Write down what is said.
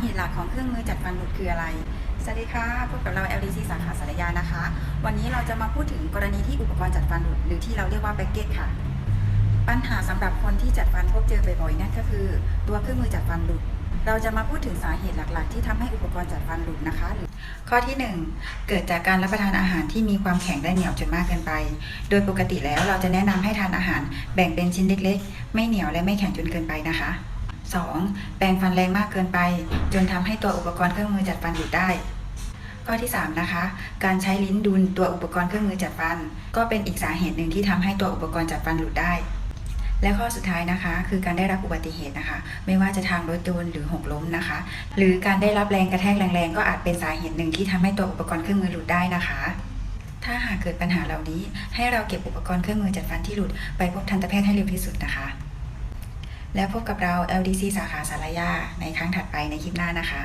เหตุหลักของเครื่องมือจัดฟันหลุดคืออะไร สวัสดีค่ะ พบกับเรา LDC สาขาสารยานะคะ วันนี้เราจะมาพูดถึงกรณีที่อุปกรณ์จัดฟันหลุดหรือที่เราเรียกว่าแบ็กเก็ตค่ะ ปัญหาสำหรับคนที่จัดฟันพบเจอบ่อยๆนั่นก็คือ ตัวเครื่องมือจัดฟันหลุด เราจะมาพูดถึงสาเหตุหลักๆ ที่ทำให้อุปกรณ์จัดฟันหลุดนะคะ ข้อที่ 1 เกิดจากการรับประทานอาหารที่มีความแข็งและเหนียวจนมากเกินไป โดยปกติแล้วเราจะแนะนำให้ทานอาหารแบ่งเป็นชิ้นเล็ก ๆ ไม่เหนียวและไม่แข็งจนเกินไปนะคะ 2. แปรงฟันแรงมากเกินไป จนทำให้ตัวอุปกรณ์เครื่องมือจัดฟันหลุดได้ ข้อที่ 3 นะคะ การใช้ลิ้นดุลตัวอุปกรณ์เครื่องมือจัดฟัน ก็เป็นอีกสาเหตุหนึ่งที่ทำให้ตัวอุปกรณ์จัดฟันหลุดได้ และข้อสุดท้ายนะคะ คือการได้รับอุบัติเหตุนะคะ ไม่ว่าจะทางรถยนต์หรือหกล้มนะคะ หรือการได้รับแรงกระแทกแรงๆก็อาจเป็นสาเหตุหนึ่งที่ทำให้ตัวอุปกรณ์เครื่องมือหลุดได้นะคะถ้าหากเกิดปัญหาเหล่านี้ ให้เราเก็บอุปกรณ์เครื่องมือจัดฟันที่หลุด ไปพบทันตแพทย์ให้เร็วที่สุดนะคะ แล้วพบกับเรา LDC สาขาสารยาในครั้งถัดไปในคลิปหน้านะคะ